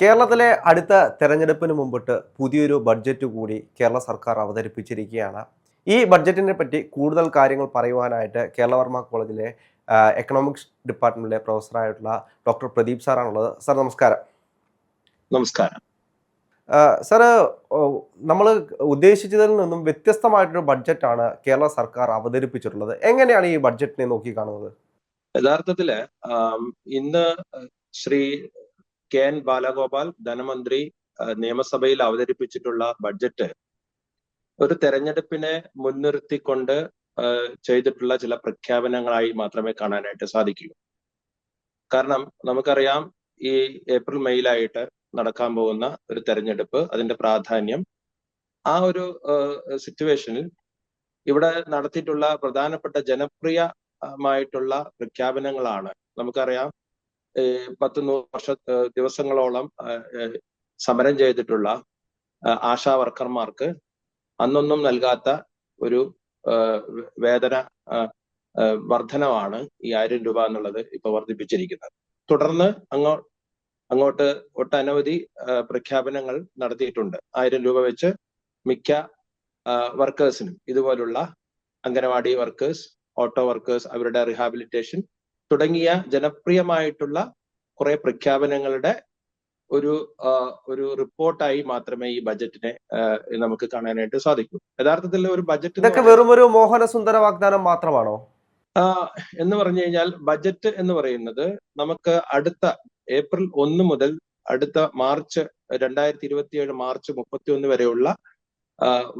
കേരളത്തിലെ അടുത്ത തെരഞ്ഞെടുപ്പിന് മുമ്പിട്ട് പുതിയൊരു ബഡ്ജറ്റ് കൂടി കേരള സർക്കാർ അവതരിപ്പിച്ചിരിക്കുകയാണ്. ഈ ബഡ്ജറ്റിനെ പറ്റി കൂടുതൽ കാര്യങ്ങൾ പറയുവാനായിട്ട് കേരളവർമ്മ കോളേജിലെ എക്കണോമിക്സ് ഡിപ്പാർട്ട്മെന്റിലെ പ്രൊഫസറായിട്ടുള്ള ഡോക്ടർ പ്രദീപ് സാറാണുള്ളത്. സാർ നമസ്കാരം. നമസ്കാരം. സാറ് നമ്മൾ ഉദ്ദേശിച്ചതിൽ നിന്നും വ്യത്യസ്തമായിട്ടൊരു ബഡ്ജറ്റാണ് കേരള സർക്കാർ അവതരിപ്പിച്ചിട്ടുള്ളത്. എങ്ങനെയാണ് ഈ ബഡ്ജറ്റിനെ നോക്കി കാണുന്നത്? യഥാർത്ഥത്തിൽ ഇന്ന് ശ്രീ കെ എൻ ബാലഗോപാൽ ധനമന്ത്രി നിയമസഭയിൽ അവതരിപ്പിച്ചിട്ടുള്ള ബഡ്ജറ്റ് ഒരു തെരഞ്ഞെടുപ്പിനെ മുൻനിർത്തിക്കൊണ്ട് ചെയ്തിട്ടുള്ള ചില പ്രഖ്യാപനങ്ങളായി മാത്രമേ കാണാനായിട്ട് സാധിക്കൂ. കാരണം നമുക്കറിയാം ഈ ഏപ്രിൽ മെയ്യിലായിട്ട് നടക്കാൻ പോകുന്ന ഒരു തെരഞ്ഞെടുപ്പ് അതിന്റെ പ്രാധാന്യം ആ ഒരു സിറ്റുവേഷനിൽ ഇവിടെ നടത്തിയിട്ടുള്ള പ്രധാനപ്പെട്ട ജനപ്രിയമായിട്ടുള്ള പ്രഖ്യാപനങ്ങളാണ്. നമുക്കറിയാം പത്ത് നൂറ് വർഷ ദിവസങ്ങളോളം സമരം ചെയ്തിട്ടുള്ള ആശാ വർക്കർമാർക്ക് അന്നൊന്നും നൽകാത്ത ഒരു വേതന വർധനമാണ് ഈ ആയിരം രൂപ എന്നുള്ളത് ഇപ്പൊ വർദ്ധിപ്പിച്ചിരിക്കുന്നത്. തുടർന്ന് അങ്ങോ അങ്ങോട്ട് ഒട്ടനവധി പ്രഖ്യാപനങ്ങൾ നടത്തിയിട്ടുണ്ട്. ആയിരം രൂപ വെച്ച് മിക്ക വർക്കേഴ്സിനും ഇതുപോലുള്ള അംഗനവാടി വർക്കേഴ്സ് ഓട്ടോ വർക്കേഴ്സ് അവരുടെ റിഹാബിലിറ്റേഷൻ തുടങ്ങിയ ജനപ്രിയമായിട്ടുള്ള കുറെ പ്രഖ്യാപനങ്ങളുടെ ഒരു ഒരു റിപ്പോർട്ടായി മാത്രമേ ഈ ബജറ്റിനെ നമുക്ക് കാണാനായിട്ട് സാധിക്കൂ. യഥാർത്ഥത്തിൽ ഒരു ബജറ്റ് ഇതൊക്കെ വെറും ഒരു മോഹനസുന്ദര വാഗ്ദാനം മാത്രമാണോ? എന്ന് പറഞ്ഞു കഴിഞ്ഞാൽ ബജറ്റ് എന്ന് പറയുന്നത് നമുക്ക് അടുത്ത ഏപ്രിൽ ഒന്ന് മുതൽ അടുത്ത മാർച്ച് രണ്ടായിരത്തി ഇരുപത്തിയേഴ് മാർച്ച് മുപ്പത്തി ഒന്ന് വരെയുള്ള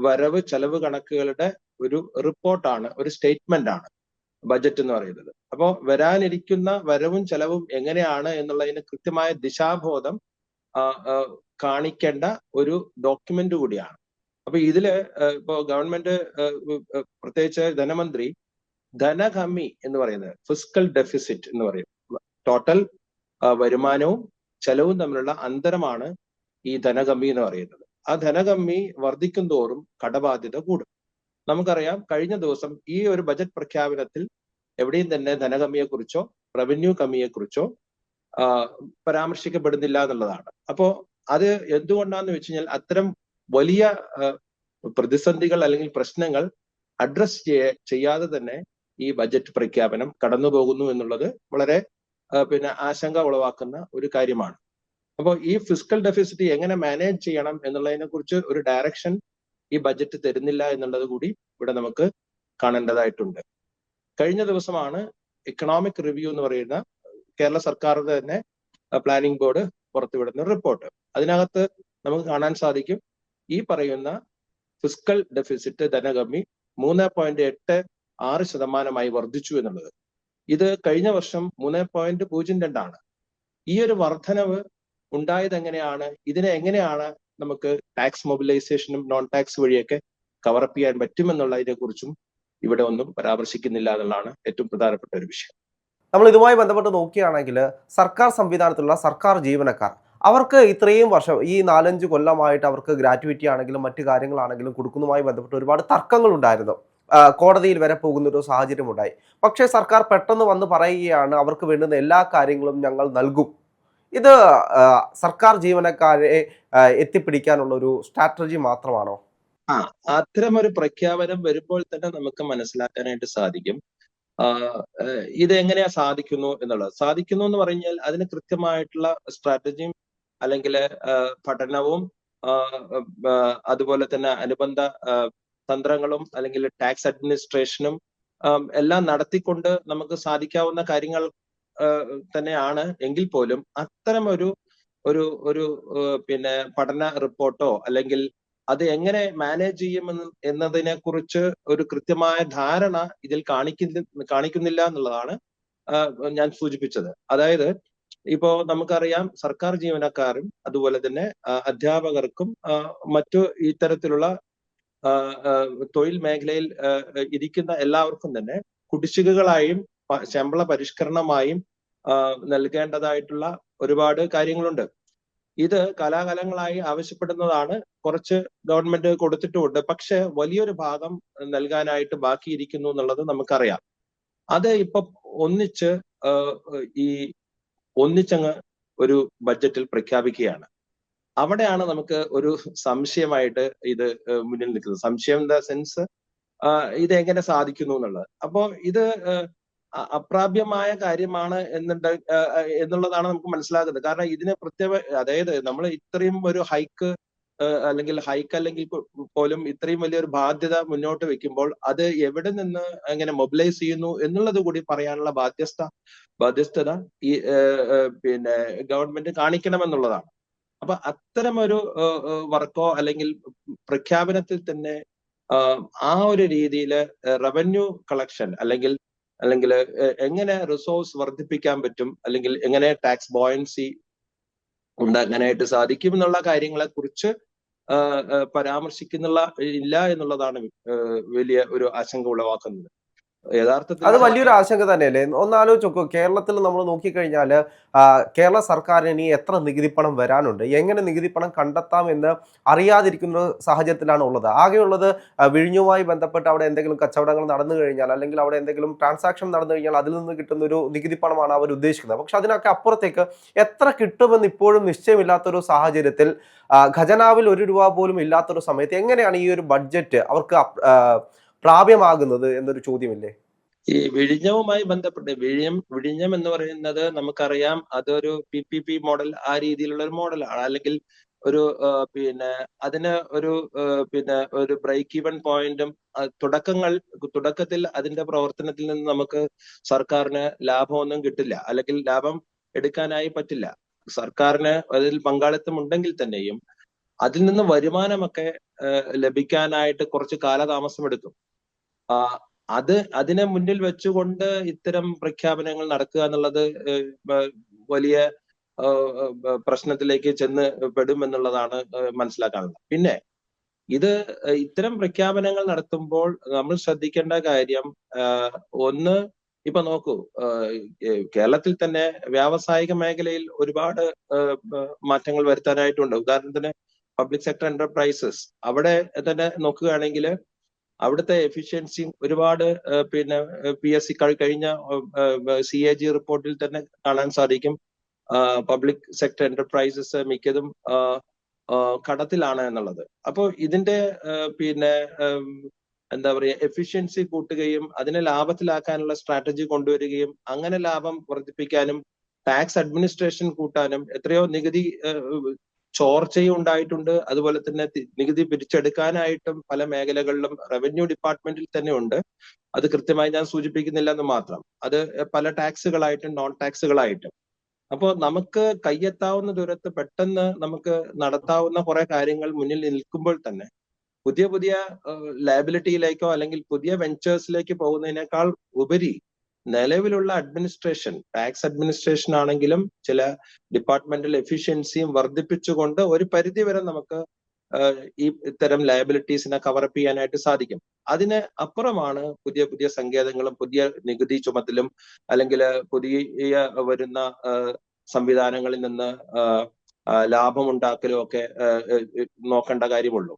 വരവ് ചെലവ് കണക്കുകളുടെ ഒരു റിപ്പോർട്ടാണ് ഒരു സ്റ്റേറ്റ്മെന്റ് ആണ് ബജറ്റ് എന്ന് പറയുന്നത്. അപ്പോൾ വരാനിരിക്കുന്ന വരവും ചെലവും എങ്ങനെയാണ് എന്നുള്ളതിന് കൃത്യമായ ദിശാബോധം കാണിക്കേണ്ട ഒരു ഡോക്യുമെന്റ് കൂടിയാണ്. അപ്പൊ ഇതിൽ ഇപ്പോ ഗവൺമെന്റ് പ്രത്യേകിച്ച് ധനമന്ത്രി ധനകമ്മി എന്ന് പറയുന്നത് ഫിസിക്കൽ ഡെഫിസിറ്റ് എന്ന് പറയും. ടോട്ടൽ വരുമാനവും ചെലവും തമ്മിലുള്ള അന്തരമാണ് ഈ ധനകമ്മി എന്ന് പറയുന്നത്. ആ ധനകമ്മി വർദ്ധിക്കും തോറും കടബാധ്യത കൂടും. നമുക്കറിയാം കഴിഞ്ഞ ദിവസം ഈ ഒരു ബജറ്റ് പ്രഖ്യാപനത്തിൽ എവിടെയും തന്നെ ധനകമ്മിയെക്കുറിച്ചോ റവന്യൂ കമ്മിയെക്കുറിച്ചോ പരാമർശിക്കപ്പെടുന്നില്ല എന്നുള്ളതാണ്. അപ്പോ അത് എന്തുകൊണ്ടാന്ന് വെച്ച് കഴിഞ്ഞാൽ അത്തരം വലിയ പ്രതിസന്ധികൾ അല്ലെങ്കിൽ പ്രശ്നങ്ങൾ അഡ്രസ് ചെയ്യാതെ തന്നെ ഈ ബജറ്റ് പ്രഖ്യാപനം കടന്നു പോകുന്നു എന്നുള്ളത് വളരെ പിന്നെ ആശങ്ക ഉളവാക്കുന്ന ഒരു കാര്യമാണ്. അപ്പോൾ ഈ ഫിസിക്കൽ ഡെഫിസിറ്റ് എങ്ങനെ മാനേജ് ചെയ്യണം എന്നുള്ളതിനെ കുറിച്ച് ഒരു ഡയറക്ഷൻ ഈ ബജറ്റ് തരുന്നില്ല എന്നുള്ളത് കൂടി ഇവിടെ നമുക്ക് കാണേണ്ടതായിട്ടുണ്ട്. കഴിഞ്ഞ ദിവസമാണ് ഇക്കണോമിക് റിവ്യൂ എന്ന് പറയുന്ന കേരള സർക്കാരിന്റെ തന്നെ പ്ലാനിംഗ് ബോർഡ് പുറത്തുവിടുന്ന റിപ്പോർട്ട് അതിനകത്ത് നമുക്ക് കാണാൻ സാധിക്കും ഈ പറയുന്ന ഫിസിക്കൽ ഡെഫിസിറ്റ് ധനകമ്മി മൂന്ന് പോയിന്റ് എട്ട് ആറ് ശതമാനമായി വർദ്ധിച്ചു എന്നുള്ളത്. ഇത് കഴിഞ്ഞ വർഷം മൂന്ന് പോയിന്റ് പൂജ്യം രണ്ടാണ്. ഈ ഒരു വർധനവ് ഉണ്ടായത് എങ്ങനെയാണ് ഇതിനെ എങ്ങനെയാണ് നമുക്ക് ടാക്സ് മൊബിലൈസേഷനും നോൺ ടാക്സ് വഴിയൊക്കെ കവറപ്പ് ചെയ്യാൻ പറ്റുമെന്നുള്ളതിനെ കുറിച്ചും ഇവിടെ ഒന്നും പരാമർശിക്കുന്നില്ല എന്നുള്ളതാണ് ഏറ്റവും പ്രധാനപ്പെട്ട ഒരു വിഷയം. നമ്മൾ ഇതുമായി ബന്ധപ്പെട്ട് നോക്കുകയാണെങ്കിൽ സർക്കാർ സംവിധാനത്തിലുള്ള സർക്കാർ ജീവനക്കാർ അവർക്ക് ഇത്രയും വർഷം ഈ നാലഞ്ച് കൊല്ലമായിട്ട് അവർക്ക് ഗ്രാറ്റുവിറ്റി ആണെങ്കിലും മറ്റു കാര്യങ്ങളാണെങ്കിലും കൊടുക്കുന്നതുമായി ബന്ധപ്പെട്ട് ഒരുപാട് തർക്കങ്ങൾ ഉണ്ടായിരുന്നു. കോടതിയിൽ വരെ പോകുന്ന ഒരു സാഹചര്യം ഉണ്ടായി. പക്ഷേ സർക്കാർ പെട്ടെന്ന് വന്ന് പറയുകയാണ് അവർക്ക് വേണ്ടുന്ന എല്ലാ കാര്യങ്ങളും ഞങ്ങൾ നൽകും. ഇത് സർക്കാർ ജീവനക്കാരെ എത്തിപ്പിടിക്കാനുള്ള ഒരു സ്ട്രാറ്റജി മാത്രമാണോ? ആ അത്തരം ഒരു പ്രഖ്യാപനം വരുമ്പോൾ തന്നെ നമുക്ക് മനസ്സിലാക്കാനായിട്ട് സാധിക്കും. ഇത് എങ്ങനെയാ സാധിക്കുന്നു എന്നുള്ളത്. സാധിക്കുന്നു എന്ന് പറഞ്ഞാൽ അതിന് കൃത്യമായിട്ടുള്ള സ്ട്രാറ്റജിയും അല്ലെങ്കിൽ പഠനവും അതുപോലെ തന്നെ അനുബന്ധ തന്ത്രങ്ങളും അല്ലെങ്കിൽ ടാക്സ് അഡ്മിനിസ്ട്രേഷനും എല്ലാം നടത്തിക്കൊണ്ട് നമുക്ക് സാധിക്കാവുന്ന കാര്യങ്ങൾ തന്നെയാണ് എങ്കിൽ പോലും അത്തരം ഒരു ഒരു ഒരു പിന്നെ പഠന റിപ്പോർട്ടോ അല്ലെങ്കിൽ അത് എങ്ങനെ മാനേജ് ചെയ്യുമെന്ന് എന്നതിനെ കുറിച്ച് ഒരു കൃത്യമായ ധാരണ ഇതിൽ കാണിക്കുന്ന കാണിക്കുന്നില്ല എന്നുള്ളതാണ് ഞാൻ സൂചിപ്പിച്ചത്. അതായത് ഇപ്പോ നമുക്കറിയാം സർക്കാർ ജീവനക്കാരും അതുപോലെ തന്നെ അധ്യാപകർക്കും മറ്റു ഇത്തരത്തിലുള്ള തൊഴിൽ മേഖലയിൽ ഇരിക്കുന്ന എല്ലാവർക്കും തന്നെ കുടിശ്ശികകളായും ശമ്പള പരിഷ്കരണമായും നൽകേണ്ടതായിട്ടുള്ള ഒരുപാട് കാര്യങ്ങളുണ്ട്. ഇത് കലാകാലങ്ങളായി ആവശ്യപ്പെടുന്നതാണ്. കുറച്ച് ഗവൺമെന്റ് കൊടുത്തിട്ടുമുണ്ട് പക്ഷെ വലിയൊരു ഭാഗം നൽകാനായിട്ട് ബാക്കിയിരിക്കുന്നു എന്നുള്ളത് നമുക്കറിയാം. അത് ഇപ്പൊ ഒന്നിച്ച് ഈ ഒന്നിച്ചങ്ങ് ഒരു ബഡ്ജറ്റിൽ പ്രഖ്യാപിക്കുകയാണ്. അവിടെയാണ് നമുക്ക് ഒരു സംശയമായിട്ട് ഇത് മുന്നിൽ നിൽക്കുന്നത്. സംശയം ഇൻ ദ സെൻസ് ഇത് എങ്ങനെ സാധിക്കുന്നു എന്നുള്ളത്. അപ്പോൾ ഇത് അപ്രാപ്യമായ കാര്യമാണ് എന്നുണ്ട് എന്നുള്ളതാണ് നമുക്ക് മനസ്സിലാകുന്നത്. കാരണം ഇതിന് പ്രത്യേക അതായത് നമ്മൾ ഇത്രയും ഒരു ഹൈക്ക് അല്ലെങ്കിൽ ഹൈക്ക് അല്ലെങ്കിൽ പോലും ഇത്രയും വലിയൊരു ബാധ്യത മുന്നോട്ട് വെക്കുമ്പോൾ അത് എവിടെ നിന്ന് എങ്ങനെ മൊബിലൈസ് ചെയ്യുന്നു എന്നുള്ളത് കൂടി പറയാനുള്ള ബാധ്യസ്ഥ ബാധ്യസ്ഥത ഈ പിന്നെ ഗവൺമെന്റ് കാണിക്കണമെന്നുള്ളതാണ്. അപ്പൊ അത്തരമൊരു വർക്കോ അല്ലെങ്കിൽ പ്രഖ്യാപനത്തിൽ തന്നെ ആ ഒരു രീതിയിൽ റവന്യൂ കളക്ഷൻ അല്ലെങ്കിൽ അല്ലെങ്കിൽ എങ്ങനെ റിസോഴ്സ് വർദ്ധിപ്പിക്കാൻ പറ്റും? അല്ലെങ്കിൽ എങ്ങനെ ടാക്സ് ബോയൻസി ഉണ്ടാക്കാനായിട്ട് സാധിക്കും എന്നുള്ള കാര്യങ്ങളെ കുറിച്ച് പരാമർശിക്കുന്നുള്ള ഇല്ല എന്നുള്ളതാണ് വലിയ ഒരു ആശങ്ക ഉളവാക്കുന്നത്. യഥാർത്ഥത്തിൽ അത് വലിയൊരു ആശങ്ക തന്നെയല്ലേ? ഒന്ന് ആലോചിച്ച് നോക്കൂ. കേരളത്തിൽ നമ്മൾ നോക്കിക്കഴിഞ്ഞാൽ കേരള സർക്കാരിന് ഇനി എത്ര നികുതി പണം വരാനുണ്ട്? എങ്ങനെ നികുതി പണം കണ്ടെത്താം എന്ന് അറിയാതിരിക്കുന്ന സാഹചര്യത്തിലാണ് ഉള്ളത്. ആകെയുള്ളത് വിഴിഞ്ഞുമായി ബന്ധപ്പെട്ട് അവിടെ എന്തെങ്കിലും കച്ചവടങ്ങൾ നടന്നു കഴിഞ്ഞാൽ അല്ലെങ്കിൽ അവിടെ എന്തെങ്കിലും ട്രാൻസാക്ഷൻ നടന്നു കഴിഞ്ഞാൽ അതിൽ നിന്ന് കിട്ടുന്ന ഒരു നികുതി പണമാണ് അവർ ഉദ്ദേശിക്കുന്നത്. പക്ഷെ അതിനൊക്കെ അപ്പുറത്തേക്ക് എത്ര കിട്ടുമെന്ന് ഇപ്പോഴും നിശ്ചയമില്ലാത്തൊരു സാഹചര്യത്തിൽ ഖജനാവിൽ ഒരു രൂപ പോലും ഇല്ലാത്തൊരു സമയത്ത് എങ്ങനെയാണ് ഈ ഒരു ബഡ്ജറ്റ് അവർക്ക് പ്രാപ്യമാകുന്നത് എന്നൊരു ചോദ്യമില്ലേ? ഈ വിഴിഞ്ഞവുമായി ബന്ധപ്പെട്ട് വിഴിഞ്ഞം വിഴിഞ്ഞം എന്ന് പറയുന്നത് നമുക്കറിയാം അതൊരു പി പി പി മോഡൽ ആ രീതിയിലുള്ള ഒരു മോഡലാണ് അല്ലെങ്കിൽ ഒരു പിന്നെ അതിന് ഒരു പിന്നെ ഒരു ബ്രേക്ക് ഈവൻ പോയിന്റും തുടക്കങ്ങൾ തുടക്കത്തിൽ അതിന്റെ പ്രവർത്തനത്തിൽ നിന്ന് നമുക്ക് സർക്കാരിന് ലാഭമൊന്നും കിട്ടില്ല. അല്ലെങ്കിൽ ലാഭം എടുക്കാനായി പറ്റില്ല. സർക്കാരിന് അതിൽ പങ്കാളിത്തം ഉണ്ടെങ്കിൽ തന്നെയും അതിൽ നിന്ന് വരുമാനമൊക്കെ ലഭിക്കാനായിട്ട് കുറച്ച് കാലതാമസം എടുക്കും. അത് അതിനെ മുന്നിൽ വെച്ചുകൊണ്ട് ഇത്തരം പ്രഖ്യാപനങ്ങൾ നടക്കുക എന്നുള്ളത് വലിയ പ്രശ്നത്തിലേക്ക് ചെന്ന് പെടും എന്നുള്ളതാണ് മനസ്സിലാക്കാനുള്ളത്. പിന്നെ ഇത് ഇത്തരം പ്രഖ്യാപനങ്ങൾ നടത്തുമ്പോൾ നമ്മൾ ശ്രദ്ധിക്കേണ്ട കാര്യം ഒന്ന് ഇപ്പൊ നോക്കൂ കേരളത്തിൽ തന്നെ വ്യാവസായിക മേഖലയിൽ ഒരുപാട് മാറ്റങ്ങൾ വരുത്താനായിട്ടുണ്ട്. ഉദാഹരണത്തിന് പബ്ലിക് സെക്ടർ എന്റർപ്രൈസസ് അവിടെ തന്നെ നോക്കുകയാണെങ്കിൽ അവിടുത്തെ എഫിഷ്യൻസിയും ഒരുപാട് പിന്നെ പി എസ് സി കഴിഞ്ഞ സി എ ജി റിപ്പോർട്ടിൽ തന്നെ കാണാൻ സാധിക്കും. പബ്ലിക് സെക്ടർ എന്റർപ്രൈസസ് മിക്കതും കടത്തിലാണ് എന്നുള്ളത്. അപ്പോൾ ഇതിന്റെ പിന്നെ എന്താ പറയുക എഫിഷ്യൻസി കൂട്ടുകയും അതിനെ ലാഭത്തിലാക്കാനുള്ള സ്ട്രാറ്റജി കൊണ്ടുവരികയും അങ്ങനെ ലാഭം വർദ്ധിപ്പിക്കാനും ടാക്സ് അഡ്മിനിസ്ട്രേഷൻ കൂട്ടാനും എത്രയോ നികുതി ചോർച്ചയും ഉണ്ടായിട്ടുണ്ട്. അതുപോലെ തന്നെ നികുതി പിരിച്ചെടുക്കാനായിട്ടും പല മേഖലകളിലും റവന്യൂ ഡിപ്പാർട്ട്മെന്റിൽ തന്നെ ഉണ്ട്. അത് കൃത്യമായി ഞാൻ സൂചിപ്പിക്കുന്നില്ല എന്ന് മാത്രം. അത് പല ടാക്സുകളായിട്ടും നോൺ ടാക്സുകളായിട്ടും അപ്പോൾ നമുക്ക് കയ്യെത്താവുന്ന ദൂരത്ത് പെട്ടെന്ന് നമുക്ക് നടത്താവുന്ന കുറെ കാര്യങ്ങൾ മുന്നിൽ നിൽക്കുമ്പോൾ തന്നെ പുതിയ പുതിയ ലയബിലിറ്റിയിലേക്കോ അല്ലെങ്കിൽ പുതിയ വെഞ്ചേഴ്സിലേക്ക് പോകുന്നതിനേക്കാൾ ഉപരി നിലവിലുള്ള അഡ്മിനിസ്ട്രേഷൻ ടാക്സ് അഡ്മിനിസ്ട്രേഷൻ ആണെങ്കിലും ചില ഡിപ്പാർട്ട്മെന്റൽ എഫിഷ്യൻസിയും വർദ്ധിപ്പിച്ചുകൊണ്ട് ഒരു പരിധി വരെ നമുക്ക് ഈ ഇത്തരം ലയബിലിറ്റീസിനെ കവറപ്പ് ചെയ്യാനായിട്ട് സാധിക്കും. അതിന് അപ്പുറമാണ് പുതിയ പുതിയ സങ്കേതങ്ങളും പുതിയ നികുതി ചുമത്തലും അല്ലെങ്കിൽ പുതിയ വരുന്ന സംവിധാനങ്ങളിൽ നിന്ന് ലാഭമുണ്ടാക്കലും ഒക്കെ നോക്കേണ്ട കാര്യമുള്ളൂ.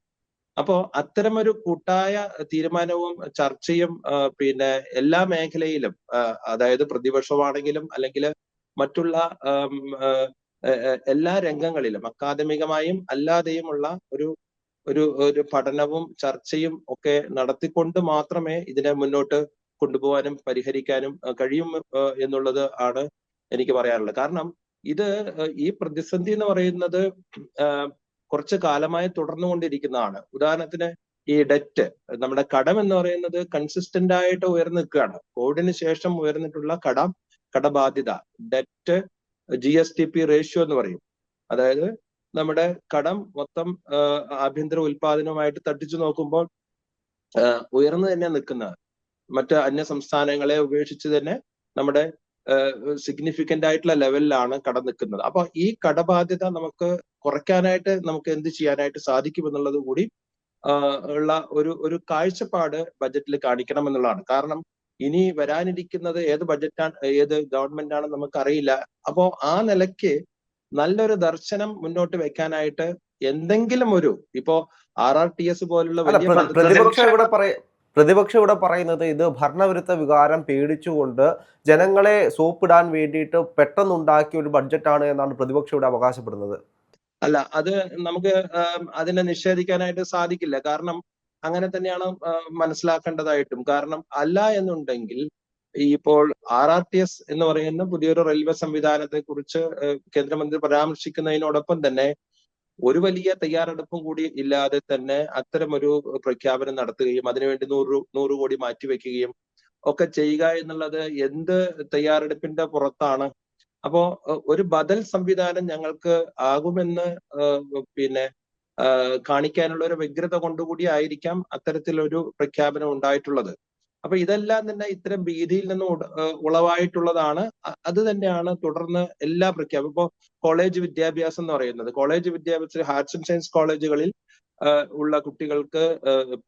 അപ്പോ അത്തരമൊരു കൂട്ടായ തീരുമാനവും ചർച്ചയും പിന്നെ എല്ലാ മേഖലയിലും അതായത് പ്രതിപക്ഷമാണെങ്കിലും അല്ലെങ്കിൽ മറ്റുള്ള എല്ലാ രംഗങ്ങളിലും അക്കാദമികമായും അല്ലാതെയുമുള്ള ഒരു ഒരു ഒരു പഠനവും ചർച്ചയും ഒക്കെ നടത്തിക്കൊണ്ട് മാത്രമേ ഇതിനെ മുന്നോട്ട് കൊണ്ടുപോകാനും പരിഹരിക്കാനും കഴിയും എന്നുള്ളത് ആണ് എനിക്ക് പറയാനുള്ളത്. കാരണം ഇത് ഈ പ്രതിസന്ധി എന്ന് പറയുന്നത് കുറച്ച് കാലമായി തുടർന്നുകൊണ്ടിരിക്കുന്നതാണ്. ഉദാഹരണത്തിന് ഈ ഡെറ്റ് നമ്മുടെ കടം എന്ന് പറയുന്നത് കൺസിസ്റ്റന്റ് ആയിട്ട് ഉയർന്നു നിൽക്കുകയാണ് കോവിഡിന് ശേഷം ഉയർന്നിട്ടുള്ള കടം കടബാധ്യത debt G S T P ratio എന്ന് പറയും. അതായത് നമ്മുടെ കടം മൊത്തം ആഭ്യന്തര ഉൽപാദനവുമായിട്ട് തട്ടിച്ചു നോക്കുമ്പോൾ ഉയർന്നു തന്നെ നിൽക്കുന്നത് മറ്റ് അന്യ സംസ്ഥാനങ്ങളെ ഉപേക്ഷിച്ച് തന്നെ നമ്മുടെ സിഗ്നിഫിക്കന്റ് ആയിട്ടുള്ള ലെവലിലാണ് കട നിൽക്കുന്നത് അപ്പൊ ഈ കടബാധ്യത നമുക്ക് കുറയ്ക്കാനായിട്ട് നമുക്ക് എന്ത് ചെയ്യാനായിട്ട് സാധിക്കും എന്നുള്ളത് കൂടി ഉള്ള ഒരു ഒരു കാഴ്ചപ്പാട് ബജറ്റിൽ കാണിക്കണം എന്നുള്ളതാണ്. കാരണം ഇനി വരാനിരിക്കുന്നത് ഏത് ബജറ്റാണ് ഏത് ഗവൺമെന്റ് ആണെന്ന് നമുക്കറിയില്ല. അപ്പോ ആ നിലയ്ക്ക് നല്ലൊരു ദർശനം മുന്നോട്ട് വെക്കാനായിട്ട് എന്തെങ്കിലും ഒരു ഇപ്പോ ആർ ആർ ടി എസ് പോലുള്ള വലിയ പ്രതിപക്ഷം ഇവിടെ പറയ പറയുന്നത് ഇത് ഭരണവിരുദ്ധ വികാരം പേടിച്ചുകൊണ്ട് ജനങ്ങളെ സോപ്പിടാൻ വേണ്ടിയിട്ട് പെട്ടെന്നുണ്ടാക്കിയ ഒരു ബഡ്ജറ്റാണ് എന്നാണ് പ്രതിപക്ഷം ഇവിടെ അവകാശപ്പെടുന്നത്. അല്ല അത് നമുക്ക് അതിനെ നിഷേധിക്കാനായിട്ട് സാധിക്കില്ല. കാരണം അങ്ങനെ തന്നെയാണ് മനസ്സിലാക്കേണ്ടതായിട്ടും. കാരണം അല്ല എന്നുണ്ടെങ്കിൽ ഇപ്പോൾ ആർ ആർ ടി എസ് എന്ന് പറയുന്ന പുതിയൊരു റെയിൽവേ സംവിധാനത്തെ കുറിച്ച് കേന്ദ്രമന്ത്രി പരാമർശിക്കുന്നതിനോടൊപ്പം തന്നെ ഒരു വലിയ തയ്യാറെടുപ്പും കൂടി ഇല്ലാതെ തന്നെ അത്തരമൊരു പ്രഖ്യാപനം നടത്തുകയും അതിനുവേണ്ടി നൂറ് നൂറ് കോടി മാറ്റിവെക്കുകയും ഒക്കെ ചെയ്യുക എന്നുള്ളത് എന്ത് തയ്യാറെടുപ്പിന്റെ പുറത്താണ്? അപ്പോ ഒരു ബദൽ സംവിധാനം ഞങ്ങൾക്ക് ആകുമെന്ന് പിന്നെ കാണിക്കാനുള്ള ഒരു വ്യഗ്രത കൊണ്ടുകൂടി ആയിരിക്കാം അത്തരത്തിലൊരു പ്രഖ്യാപനം ഉണ്ടായിട്ടുള്ളത്. അപ്പൊ ഇതെല്ലാം തന്നെ ഇത്തരം ഭീതിയിൽ നിന്ന് ഉളവായിട്ടുള്ളതാണ്. അത് തന്നെയാണ് തുടർന്ന് എല്ലാ പ്രഖ്യാപനം ഇപ്പോ കോളേജ് വിദ്യാഭ്യാസം എന്ന് പറയുന്നത്. കോളേജ് വിദ്യാഭ്യാസത്തിൽ ആർട്സ് ആൻഡ് സയൻസ് കോളേജുകളിൽ ഉള്ള കുട്ടികൾക്ക്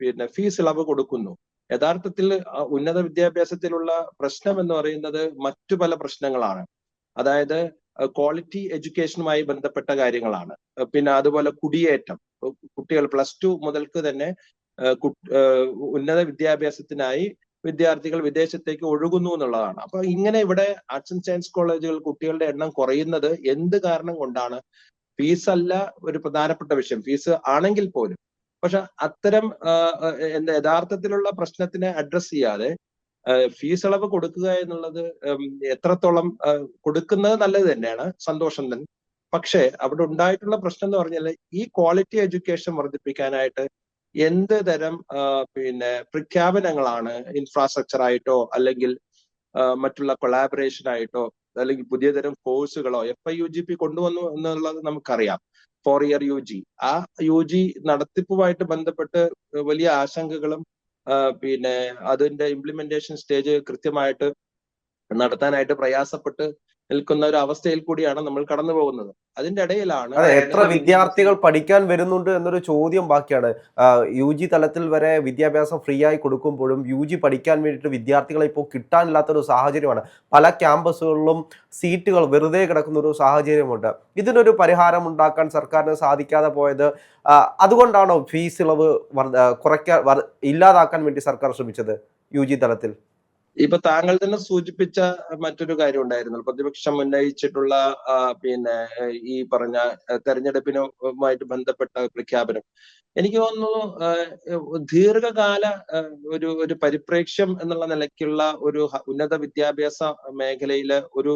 പിന്നെ ഫീസ് ഇളവ് കൊടുക്കുന്നു. യഥാർത്ഥത്തിൽ ഉന്നത വിദ്യാഭ്യാസത്തിലുള്ള പ്രശ്നം എന്ന് പറയുന്നത് മറ്റു പല പ്രശ്നങ്ങളാണ്. അതായത് ക്വാളിറ്റി എഡ്യൂക്കേഷനുമായി ബന്ധപ്പെട്ട കാര്യങ്ങളാണ്. പിന്നെ അതുപോലെ കുടിയേറ്റം. കുട്ടികൾ പ്ലസ് ടു മുതൽക്ക് തന്നെ ഉന്നത വിദ്യാഭ്യാസത്തിനായി വിദ്യാർത്ഥികൾ വിദേശത്തേക്ക് ഒഴുകുന്നു എന്നുള്ളതാണ്. അപ്പൊ ഇങ്ങനെ ഇവിടെ ആർട്സ് ആൻഡ് സയൻസ് കോളേജുകൾ കുട്ടികളുടെ എണ്ണം കുറയുന്നത് എന്ത് കാരണം കൊണ്ടാണ്? ഫീസ് അല്ല ഒരു പ്രധാനപ്പെട്ട വിഷയം. ഫീസ് ആണെങ്കിൽ പോലും. പക്ഷെ അത്തരം എന്താ യഥാർത്ഥത്തിലുള്ള പ്രശ്നത്തിനെ അഡ്രസ് ചെയ്യാതെ ഫീസ് ഇളവ് കൊടുക്കുക എന്നുള്ളത് എത്രത്തോളം കൊടുക്കുന്നത് നല്ലത് തന്നെയാണ്. സന്തോഷം തന്നെ. പക്ഷേ അവിടെ ഉണ്ടായിട്ടുള്ള പ്രശ്നം എന്ന് പറഞ്ഞാൽ ഈ ക്വാളിറ്റി എഡ്യൂക്കേഷൻ വർദ്ധിപ്പിക്കാനായിട്ട് എന്ത് തരം പിന്നെ പ്രഖ്യാപനങ്ങളാണ് ഇൻഫ്രാസ്ട്രക്ചർ ആയിട്ടോ അല്ലെങ്കിൽ മറ്റുള്ള കൊളാബറേഷൻ ആയിട്ടോ അല്ലെങ്കിൽ പുതിയ തരം കോഴ്സുകളോ F I U G P കൊണ്ടുവന്നു എന്നുള്ളത് നമുക്കറിയാം. ഫോർ ഇയർ യു ജി ആ യു ജി നടത്തിപ്പുമായിട്ട് ബന്ധപ്പെട്ട് വലിയ ആശങ്കകളും പിന്നെ അതിന്റെ ഇംപ്ലിമെന്റേഷൻ സ്റ്റേജ് കൃത്യമായിട്ട് നടത്താനായിട്ട് പ്രയാസപ്പെട്ട് നിൽക്കുന്ന ഒരു അവസ്ഥയിൽ കൂടിയാണ് നമ്മൾ കടന്നു പോകുന്നത്. അതിന്റെ ഇടയിലാണ് എത്ര വിദ്യാർത്ഥികൾ പഠിക്കാൻ വരുന്നുണ്ട് എന്നൊരു ചോദ്യം ബാക്കിയാണ്. യു ജി തലത്തിൽ വരെ വിദ്യാഭ്യാസം ഫ്രീ ആയി കൊടുക്കുമ്പോഴും യു ജി പഠിക്കാൻ വേണ്ടിയിട്ട് വിദ്യാർത്ഥികളെ ഇപ്പോൾ കിട്ടാനില്ലാത്തൊരു സാഹചര്യമാണ്. പല ക്യാമ്പസുകളിലും സീറ്റുകൾ വെറുതെ കിടക്കുന്ന ഒരു സാഹചര്യമുണ്ട്. ഇതിനൊരു പരിഹാരം ഉണ്ടാക്കാൻ സർക്കാരിന് സാധിക്കാതെ പോയത് അതുകൊണ്ടാണോ ഫീസ് ഇളവ് കുറയ്ക്കാൻ ഇല്ലാതാക്കാൻ വേണ്ടി സർക്കാർ ശ്രമിച്ചത് യു ജി തലത്തിൽ? ഇപ്പൊ താങ്കൾ തന്നെ സൂചിപ്പിച്ച മറ്റൊരു കാര്യം ഉണ്ടായിരുന്നു പ്രതിപക്ഷം ഉന്നയിച്ചിട്ടുള്ള പിന്നെ ഈ പറഞ്ഞ തെരഞ്ഞെടുപ്പിനുമായിട്ട് ബന്ധപ്പെട്ട പ്രഖ്യാപനം. എനിക്ക് തോന്നുന്നു ദീർഘകാല ഒരു ഒരു പരിപ്രേക്ഷ്യം എന്നുള്ള നിലയ്ക്കുള്ള ഒരു ഉന്നത വിദ്യാഭ്യാസ മേഖലയിലെ ഒരു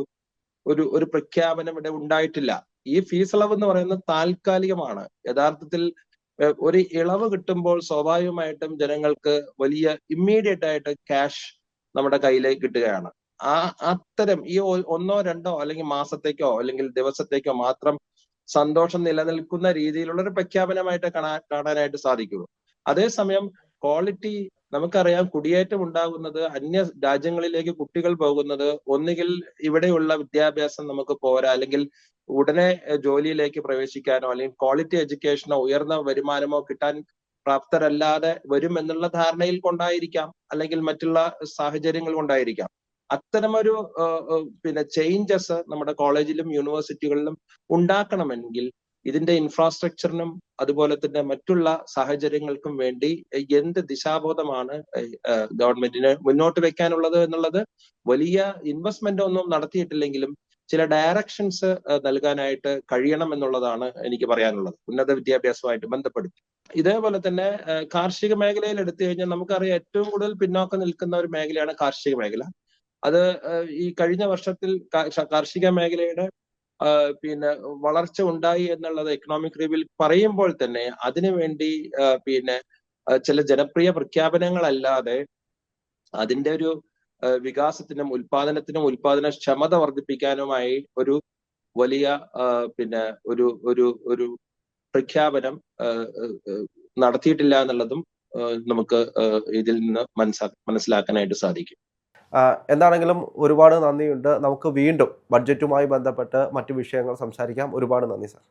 ഒരു ഒരു പ്രഖ്യാപനം ഇവിടെ ഉണ്ടായിട്ടില്ല. ഈ ഫീസ് ഇളവ് എന്ന് പറയുന്നത് താൽക്കാലികമാണ്. യഥാർത്ഥത്തിൽ ഒരു ഇളവ് കിട്ടുമ്പോൾ സ്വാഭാവികമായിട്ടും ജനങ്ങൾക്ക് വലിയ ഇമ്മീഡിയറ്റ് ആയിട്ട് ക്യാഷ് നമ്മുടെ കയ്യിലേക്ക് കിട്ടുകയാണ്. ആ അത്തരം ഈ ഒന്നോ രണ്ടോ അല്ലെങ്കിൽ മാസത്തേക്കോ അല്ലെങ്കിൽ ദിവസത്തേക്കോ മാത്രം സന്തോഷം നിലനിൽക്കുന്ന രീതിയിലുള്ള ഒരു പ്രഖ്യാപനമായിട്ട് കാണാൻ കാണാനായിട്ട് സാധിക്കുള്ളൂ. അതേസമയം ക്വാളിറ്റി നമുക്കറിയാം കുടിയേറ്റം ഉണ്ടാകുന്നത് അന്യ രാജ്യങ്ങളിലേക്ക് കുട്ടികൾ പോകുന്നത് ഒന്നുകിൽ ഇവിടെയുള്ള വിദ്യാഭ്യാസം നമുക്ക് പോരാ അല്ലെങ്കിൽ ഉടനെ ജോലിയിലേക്ക് പ്രവേശിക്കാനോ അല്ലെങ്കിൽ ക്വാളിറ്റി എഡ്യൂക്കേഷനോ ഉയർന്ന വരുമാനമോ കിട്ടാൻ പ്രാപ്തരല്ലാതെ വരും എന്നുള്ള ധാരണയിൽ കൊണ്ടായിരിക്കാം അല്ലെങ്കിൽ മറ്റുള്ള സാഹചര്യങ്ങൾ കൊണ്ടായിരിക്കാം. അത്തരമൊരു പിന്നെ ചേഞ്ചസ് നമ്മുടെ കോളേജിലും യൂണിവേഴ്സിറ്റികളിലും ഉണ്ടാക്കണമെങ്കിൽ ഇതിന്റെ ഇൻഫ്രാസ്ട്രക്ചറിനും അതുപോലെ തന്നെ മറ്റുള്ള സാഹചര്യങ്ങൾക്കും വേണ്ടി എന്ത് ദിശാബോധമാണ് ഗവൺമെന്റിന് മുന്നോട്ട് വെക്കാനുള്ളത് എന്നുള്ളത് വലിയ ഇൻവെസ്റ്റ്മെന്റ് ഒന്നും നടത്തിയിട്ടില്ലെങ്കിലും ചില ഡയറക്ഷൻസ് നൽകാനായിട്ട് കഴിയണം എന്നുള്ളതാണ് എനിക്ക് പറയാനുള്ളത്. ഉന്നത വിദ്യാഭ്യാസവുമായിട്ട് ബന്ധപ്പെടുത്തി. ഇതേപോലെ തന്നെ കാർഷിക മേഖലയിൽ എടുത്തു കഴിഞ്ഞാൽ നമുക്കറിയാം ഏറ്റവും കൂടുതൽ പിന്നോക്കം നിൽക്കുന്ന ഒരു മേഖലയാണ് കാർഷിക മേഖല. അത് ഈ കഴിഞ്ഞ വർഷത്തിൽ കാർഷിക മേഖലയുടെ പിന്നെ വളർച്ച ഉണ്ടായി എന്നുള്ളത് എക്കണോമിക് റിവ്യൂവിൽ പറയുമ്പോൾ തന്നെ അതിനുവേണ്ടി വേണ്ടി പിന്നെ ചില ജനപ്രിയ പ്രഖ്യാപനങ്ങളല്ലാതെ അതിന്റെ ഒരു വികാസത്തിനും ഉൽപാദനത്തിനും ഉൽപാദന ക്ഷമത വർദ്ധിപ്പിക്കാനുമായി ഒരു വലിയ പിന്നെ ഒരു ഒരു ഒരു പ്രഖ്യാപനം നടത്തിയിട്ടില്ല എന്നുള്ളതും നമുക്ക് ഇതിൽ നിന്ന് മനസ്സാ മനസ്സിലാക്കാനായിട്ട് സാധിക്കും. എന്താണെങ്കിലും ഒരുപാട് നന്ദിയുണ്ട്. നമുക്ക് വീണ്ടും ബഡ്ജറ്റുമായി ബന്ധപ്പെട്ട് മറ്റു വിഷയങ്ങൾ സംസാരിക്കാം. ഒരുപാട് നന്ദി സാർ.